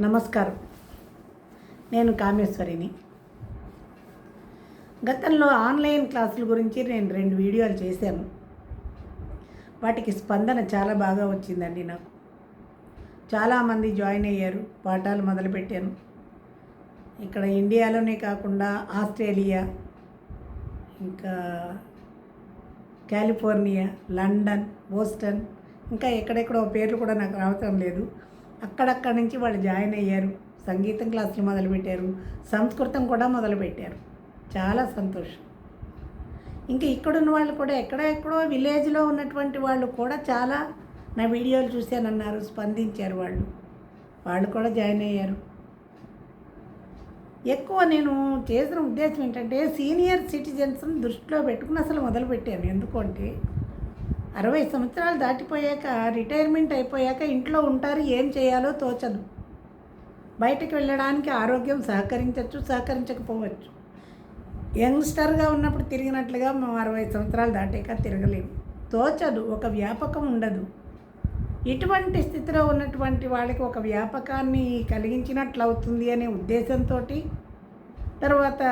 నమస్కారం. నేను కామేశ్వరిని. గతంలో ఆన్లైన్ క్లాసుల గురించి నేను రెండు వీడియోలు చేశాను. వాటికి స్పందన చాలా బాగా వచ్చిందండి నాకు. చాలామంది జాయిన్ అయ్యారు పాఠాలు మొదలుపెట్టాను. ఇక్కడ ఇండియాలోనే కాకుండా ఆస్ట్రేలియా ఇంకా కాలిఫోర్నియా లండన్ బోస్టన్ ఇంకా ఎక్కడెక్కడో పేర్లు కూడా నాకు రావటం లేదు. అక్కడక్కడి నుంచి వాళ్ళు జాయిన్ అయ్యారు. సంగీతం క్లాసులు మొదలుపెట్టారు. సంస్కృతం కూడా మొదలుపెట్టారు. చాలా సంతోషం. ఇంకా ఇక్కడున్న వాళ్ళు కూడా ఎక్కడెక్కడో విలేజ్లో ఉన్నటువంటి వాళ్ళు కూడా చాలా నా వీడియోలు చూశానన్నారు స్పందించారు వాళ్ళు. వాళ్ళు కూడా జాయిన్ అయ్యారు. ఎక్కువ నేను చేసిన ఉద్దేశం ఏంటంటే సీనియర్ సిటిజన్స్ని దృష్టిలో పెట్టుకుని అసలు మొదలుపెట్టాను. ఎందుకంటే అరవై సంవత్సరాలు దాటిపోయాక రిటైర్మెంట్ అయిపోయాక ఇంట్లో ఉంటారు ఏం చేయాలో తోచదు. బయటకు వెళ్ళడానికి ఆరోగ్యం సహకరించవచ్చు సహకరించకపోవచ్చు. యంగ్స్టర్గా ఉన్నప్పుడు తిరిగినట్లుగా మేము అరవై సంవత్సరాలు దాటాక తిరగలేము. తోచదు ఒక వ్యాపకం ఉండదు. ఇటువంటి స్థితిలో ఉన్నటువంటి వాళ్ళకి ఒక వ్యాపకాన్ని కలిగించినట్లు అవుతుంది అనే ఉద్దేశంతో తర్వాత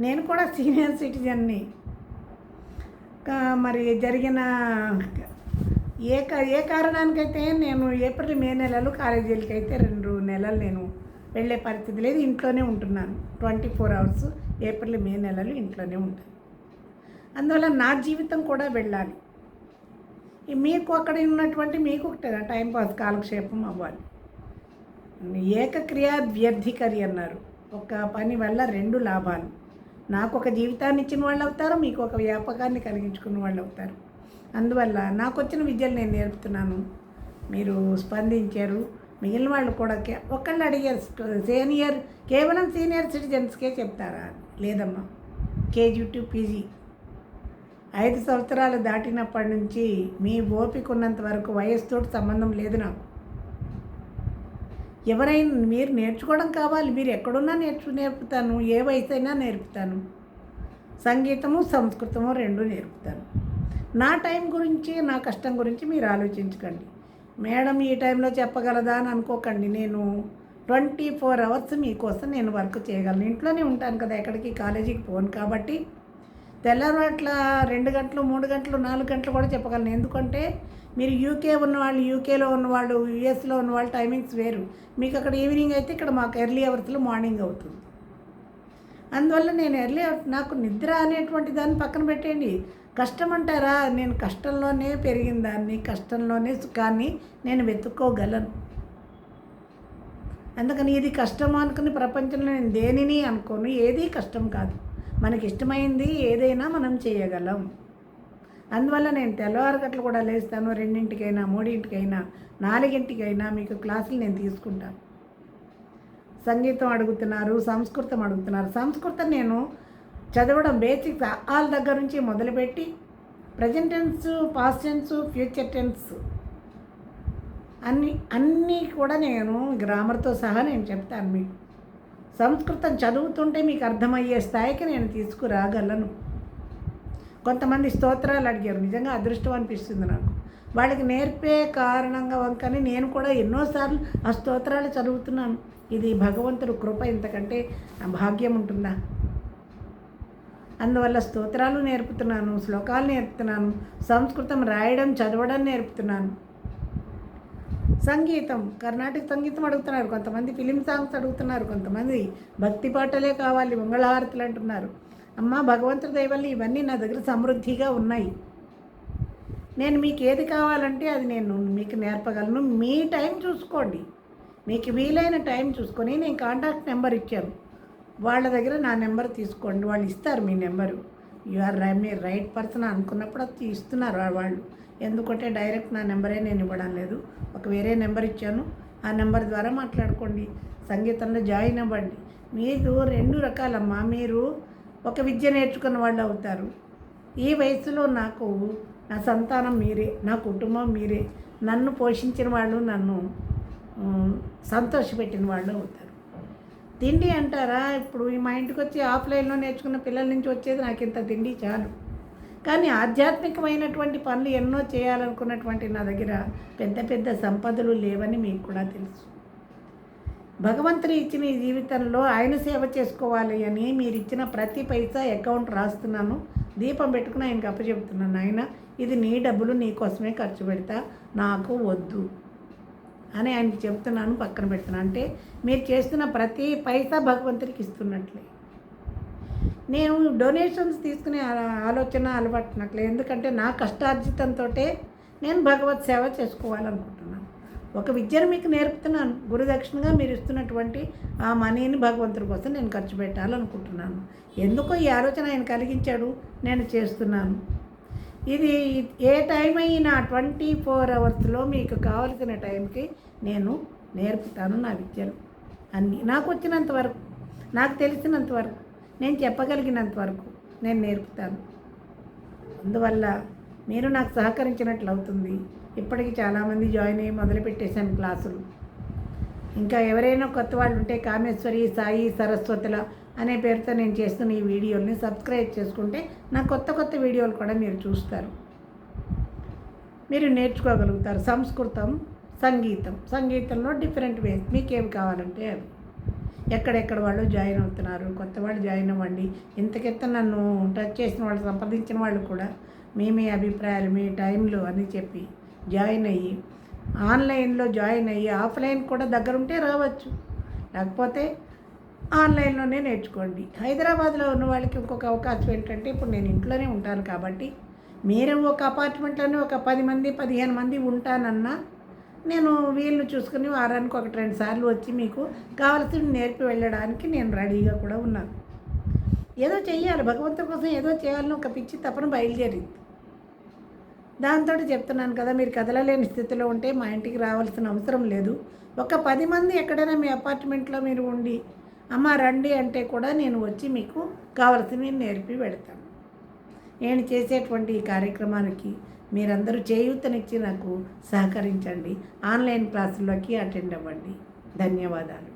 నేను కూడా సీనియర్ సిటిజన్ని మరి జరిగిన ఏ క- ఏ కారణానికైతే నేను ఏప్రిల్ మే నెలలు కాలేజీలకి అయితే రెండు నెలలు నేను వెళ్ళే పరిస్థితి లేదు. ఇంట్లోనే ఉంటున్నాను. Twenty four hours April May నెలలు ఇంట్లోనే ఉంటాను. అందువల్ల నా జీవితం కూడా వెళ్ళాలి. మీకు అక్కడ ఉన్నటువంటి మీకు ఒకటి టైం పాస్ కాలక్షేపం అవ్వాలి. ఏకక్రియ వ్యర్థికరి అన్నారు. ఒక పని వల్ల రెండు లాభాలు. నాకు ఒక జీవితాన్ని ఇచ్చిన వాళ్ళు అవుతారు మీకు ఒక వ్యాపకాన్ని కలిగించుకున్న వాళ్ళు అవుతారు అందువల్ల నాకు వచ్చిన విద్యలు నేను నేర్పుతున్నాను. మీరు స్పందించారు. మిగిలిన వాళ్ళు కూడా ఒకళ్ళు అడిగారు సీనియర్ కేవలం సీనియర్ సిటిజన్స్కే చెప్తారా? లేదమ్మా. KG to PG. ఐదు సంవత్సరాలు దాటినప్పటి నుంచి మీ ఓపిక ఉన్నంత వరకు వయస్సుతో సంబంధం లేదు నాకు. ఎవరైనా మీరు నేర్చుకోవడం కావాలి. మీరు ఎక్కడున్నా నేర్చు నేర్పుతాను. ఏ వయసు అయినా నేర్పుతాను. సంగీతము సంస్కృతము రెండు నేర్పుతాను. నా టైం గురించి నా కష్టం గురించి మీరు ఆలోచించకండి. మేడం ఈ టైంలో చెప్పగలదా అని అనుకోకండి. నేను ట్వంటీ ఫోర్ అవర్స్ మీకోసం నేను వర్క్ చేయగలను. ఇంట్లోనే ఉంటాను కదా ఎక్కడికి? కాలేజీకి పోను కాబట్టి. తెల్లవాట్ల రెండు గంటలు మూడు గంటలు నాలుగు గంటలు కూడా చెప్పగలను. ఎందుకంటే మీరు యూకే ఉన్నవాళ్ళు యూకేలో ఉన్నవాళ్ళు యూఎస్లో ఉన్నవాళ్ళు టైమింగ్స్ వేరు. మీకు అక్కడ ఈవినింగ్ అయితే ఇక్కడ మాకు ఎర్లీ అవర్స్లో మార్నింగ్ అవుతుంది. అందువల్ల నేను ఎర్లీ అవర్స్ నాకు నిద్ర అనేటువంటి దాన్ని పక్కన పెట్టేయండి. కష్టం అంటారా? నేను కష్టంలోనే పెరిగిన దాన్ని కష్టంలోనే సుఖాన్ని నేను వెతుక్కోగలను. అందుకని ఇది కష్టం అనుకుని ప్రపంచంలో నేను దేనిని అనుకోను? ఏది కష్టం కాదు. మనకి ఇష్టమైంది ఏదైనా మనం చేయగలం. అందువల్ల నేను తెల్లవారు కూడా లేస్తాను. రెండింటికైనా మూడింటికైనా నాలుగింటికైనా మీకు క్లాసులు నేను తీసుకుంటాను సంగీతం అడుగుతున్నారు సంస్కృతం అడుగుతున్నారు. సంస్కృతం నేను చదవడం బేసిక్స్ ఆల్ దగ్గర నుంచి మొదలుపెట్టి present tense past tense future tense అన్ని అన్నీ కూడా నేను గ్రామర్తో సహా నేను చెప్తాను మీకు. సంస్కృతం చదువుతుంటే మీకు అర్థమయ్యే స్థాయికి నేను తీసుకురాగలను. కొంతమంది స్తోత్రాలు అడిగారు. నిజంగా అదృష్టం అనిపిస్తుంది నాకు. వాళ్ళకి నేర్పే కారణంగా వంకని నేను కూడా ఎన్నోసార్లు ఆ స్తోత్రాలు చదువుతున్నాను. ఇది భగవంతుడు కృప ఇంతకంటే భాగ్యం ఉంటుందా? అందువల్ల స్తోత్రాలు నేర్పుతున్నాను శ్లోకాలు నేర్పుతున్నాను సంస్కృతం రాయడం చదవడం నేర్పుతున్నాను. సంగీతం కర్ణాటక సంగీతం అడుగుతున్నారు. కొంతమంది ఫిలిం సాంగ్స్ అడుగుతున్నారు. కొంతమంది భక్తి పాటలే కావాలి మంగళహారతులు అంటున్నారు. అమ్మ భగవంతుడి దయ ఇవన్నీ నా దగ్గర సమృద్ధిగా ఉన్నాయి. నేను మీకు ఏది కావాలంటే అది నేను మీకు నేర్పగలను. మీ టైం చూసుకోండి. మీకు వీలైన టైం చూసుకొని నేను కాంటాక్ట్ నెంబర్ ఇచ్చాను. వాళ్ళ దగ్గర నా నెంబర్ తీసుకోండి. వాళ్ళు ఇస్తారు మీ నెంబరు. యు ఆర్ మీరు రైట్ పర్సన్ అనుకున్నప్పుడు అది ఇస్తున్నారు వాళ్ళు. ఎందుకంటే డైరెక్ట్ నా నెంబరే నేను ఇవ్వడం లేదు. ఒక వేరే నెంబర్ ఇచ్చాను. ఆ నెంబర్ ద్వారా మాట్లాడుకోండి. సంగీతంలో జాయిన్ అవ్వండి. మీరు రెండు రకాలమ్మా. మీరు ఒక విద్య నేర్చుకున్న వాళ్ళు అవుతారు. ఈ వయసులో నాకు నా సంతానం మీరే నా కుటుంబం మీరే. నన్ను పోషించిన వాళ్ళు నన్ను సంతోషపెట్టిన వాళ్ళు అవుతారు. తిండి అంటారా? ఇప్పుడు ఈ మా ఇంటికి వచ్చి ఆఫ్లైన్లో నేర్చుకున్న పిల్లల నుంచి వచ్చేది నాకు ఇంత తిండి చాలు. కానీ ఆధ్యాత్మికమైనటువంటి పనులు ఎన్నో చేయాలనుకున్నటువంటి నా దగ్గర పెద్ద పెద్ద సంపదలు లేవని మీకు కూడా తెలుసు. భగవంతుడు ఇచ్చిన ఈ జీవితంలో ఆయన సేవ చేసుకోవాలి అని మీరు ఇచ్చిన ప్రతి పైసా అకౌంట్ రాస్తున్నాను. దీపం పెట్టుకుని ఆయనకి అప్పచెప్తున్నాను ఆయన ఇది నీ డబ్బులు నీ కోసమే ఖర్చు పెడతా. నాకు వద్దు అని ఆయనకి చెప్తున్నాను పక్కన పెడుతున్నాను. అంటే మీరు చేస్తున్న ప్రతి పైసా భగవంతుడికి ఇస్తున్నట్లే. నేను డొనేషన్స్ తీసుకునే ఆలోచన అలవాటు నాకు ఎందుకంటే నా కష్టార్జితంతో నేను భగవత్ సేవ చేసుకోవాలనుకుంటున్నాను. ఒక విద్యను మీకు నేర్పుతున్నాను. గురుదక్షిణగా మీరు ఇస్తున్నటువంటి ఆ మనీని భగవంతుడి కోసం నేను ఖర్చు పెట్టాలనుకుంటున్నాను. ఎందుకో ఈ ఆలోచన ఆయన కలిగించాడు. నేను చేస్తున్నాను. ఇది ఏ టైం అయినా ట్వంటీ ఫోర్ అవర్స్లో మీకు కావలసిన టైంకి నేను నేర్పుతాను నా విద్యను. అన్నీ నాకు వచ్చినంత వరకు నాకు తెలిసినంత వరకు నేను చెప్పగలిగినంత వరకు నేను నేర్పుతాను. అందువల్ల మీరు నాకు సహకరించినట్లు అవుతుంది. ఇప్పటికి చాలామంది జాయిన్ అయ్యి మొదలుపెట్టేశాను క్లాసులు. ఇంకా ఎవరైనా కొత్త వాళ్ళు ఉంటే కామేశ్వరి సాయి సరస్వతుల అనే పేరుతో నేను చేస్తున్న ఈ వీడియోల్ని సబ్స్క్రైబ్ చేసుకుంటే నా కొత్త కొత్త వీడియోలు కూడా మీరు చూస్తారు. మీరు నేర్చుకోగలుగుతారు. సంస్కృతం సంగీతం. సంగీతంలో డిఫరెంట్ వేస్ మీకు కావాలంటే అవి ఎక్కడెక్కడ వాళ్ళు జాయిన్ అవుతున్నారు కొత్త వాళ్ళు జాయిన్ అవ్వండి ఇంతకెత్త నన్ను టచ్ చేసిన వాళ్ళు సంప్రదించిన వాళ్ళు కూడా మీ మీ అభిప్రాయాలు మీ టైంలు అని చెప్పి జాయిన్ అయ్యి ఆన్లైన్లో జాయిన్ అయ్యి ఆఫ్లైన్ కూడా దగ్గరుంటే రావచ్చు. లేకపోతే ఆన్లైన్లోనే నేర్చుకోండి. హైదరాబాద్లో ఉన్న వాళ్ళకి ఇంకొక అవకాశం ఏంటంటే ఇప్పుడు నేను ఇంట్లోనే ఉంటాను కాబట్టి మీరు ఒక అపార్ట్మెంట్లోనే ఒక పది మంది పదిహేను మంది ఉంటానన్నా నేను వీళ్ళు చూసుకుని వారానికి ఒకటి రెండు సార్లు వచ్చి మీకు కావాల్సింది నేర్పి వెళ్ళడానికి నేను రెడీగా కూడా ఉన్నాను. ఏదో చెయ్యాలి. భగవంతుడి కోసం ఏదో చేయాలని ఒక పిచ్చి తప్పన బయలుదేరింది. దాంతో చెప్తున్నాను కదా మీరు కదలలేని స్థితిలో ఉంటే మా ఇంటికి రావాల్సిన అవసరం లేదు. ఒక పది మంది ఎక్కడైనా మీ అపార్ట్మెంట్లో మీరు ఉండి అమ్మ రండి అంటే కూడా నేను వచ్చి మీకు కావలసినవి నేర్పి పెడతాను. నేను చేసేటువంటి ఈ కార్యక్రమానికి మీరందరూ చేయూతనిచ్చి నాకు సహకరించండి. ఆన్లైన్ క్లాసుల్లోకి అటెండ్ అవ్వండి. ధన్యవాదాలు.